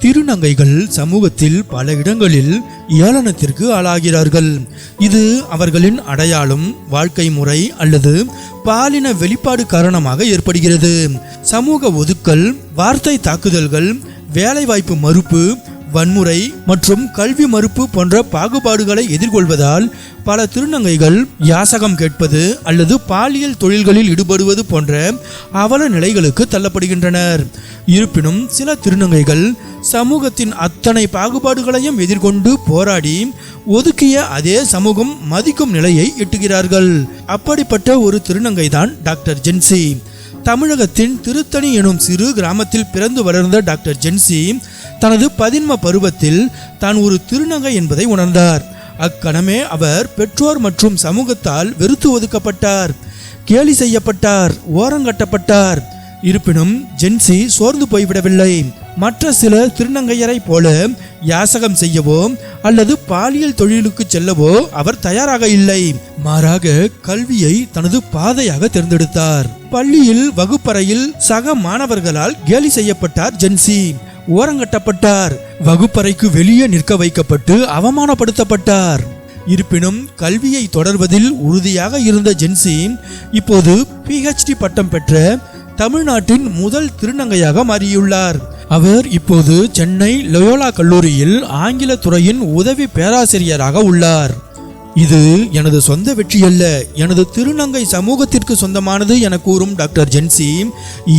திருநங்கைகள் சமூகத்தில் பல இடங்களில் ஏளனத்திற்கு ஆளாகிறார்கள். இது அவர்களின் அடையாளம் வாழ்க்கை முறை அல்லது பாலின வெளிப்பாடு காரணமாக ஏற்படுகிறது. சமூக ஒதுக்கல் வார்த்தை தாக்குதல்கள் வேலைவாய்ப்பு மறுப்பு வன்முறை மற்றும் கல்வி மறுப்பு போன்ற பாகுபாடுகளை எதிர்கொள்வதால் பல திருநங்கைகள் யாசகம் கேட்பது அல்லது பாலியல் தொழில்களில் ஈடுபடுவது போன்ற அவல நிலைகளுக்கு தள்ளப்படுகின்றனர். இருப்பினும் சில திருநங்கைகள் சமூகத்தின் அத்தனை பாகுபாடுகளையும் எதிர்கொண்டு போராடி ஒதுக்கிய அதே சமூகம் மதிக்கும் நிலையை எட்டுகிறார்கள். அப்படிப்பட்ட ஒரு திருநங்கை தான் டாக்டர் ஜென்சி. தமிழகத்தின் திருத்தணி எனும் சிறு கிராமத்தில் பிறந்து வளர்ந்த டாக்டர் ஜென்சி தனது பதின்ம பருவத்தில் தான் ஒரு திருநங்கை என்பதை உணர்ந்தார். அக்கணமே அவர் பெற்றோர் மற்றும் சமூகத்தால் வெறுத்து ஒதுக்கப்பட்டார். கேலி செய்யப்பட்டார் ஓரங்கட்டப்பட்டார் இருப்பினும் ஜென்சி சோர்ந்து போய்விடவில்லை. மற்ற சில திருநங்கையரை போல யாசகம் செய்யவோ அல்லது பாலியல் தொழிலுக்கு செல்லவோ அவர் தயாராக இல்லை. மாறாக கல்வியை தனது பாதையாக தேர்ந்தெடுத்தார். பள்ளியில் வகுப்பறையில் சக மாணவர்களால் கேலி செய்யப்பட்டார் ஜென்சி. ஓரங்கட்டப்பட்டார். வகுப்பறைக்கு வெளியே நிற்க வைக்கப்பட்டு அவமானப்படுத்தப்பட்டார். இருப்பினும் கல்வியை தொடர்வதில் உறுதியாக இருந்த ஜென்சி இப்போது பிஹெச்டி பட்டம் பெற்ற தமிழ்நாட்டின் முதல் திருநங்கையாக மாறியுள்ளார். அவர் இப்போது சென்னை லயோலா கல்லூரியில் ஆங்கில துறையின் உதவி பேராசிரியராக உள்ளார். இது எனது சொந்த வெற்றி அல்ல. எனது திருநங்கை சமூகத்திற்கு சொந்தமானது என கூறும் டாக்டர் ஜென்சி.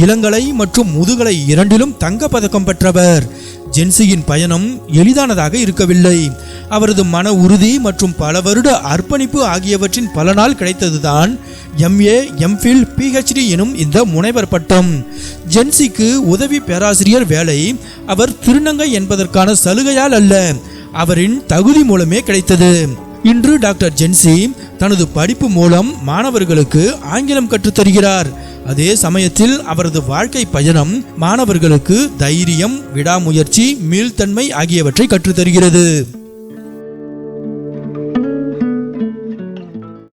இளங்கலை மற்றும் முதுகலை இரண்டிலும் தங்க பதக்கம் பெற்றவர். ஜென்சியின் பயணம் எளிதானதாக இருக்கவில்லை. அவரது மன உறுதி மற்றும் பல வருட அர்ப்பணிப்பு ஆகியவற்றின் பலனால் கிடைத்ததுதான் எம்ஏ எம்ஃபில் பிஹெச்டி எனும் இந்த முனைவர் பட்டம். ஜென்சிக்கு உதவி பேராசிரியர் வேலை. அவர் திருநங்கை என்பதற்கான சலுகையால் அல்ல அவரின் தகுதி மூலமே கிடைத்தது. இன்று டாக்டர் ஜென்சி தனது படிப்பு மூலம் மாணவர்களுக்கு ஆங்கிலம் கற்றுத் தருகிறார் அதே சமயத்தில் அவரது வாழ்க்கை பயணம் மாணவர்களுக்கு தைரியம் விடாமுயற்சி மீள்தன்மை ஆகியவற்றை கற்றுத் தருகிறது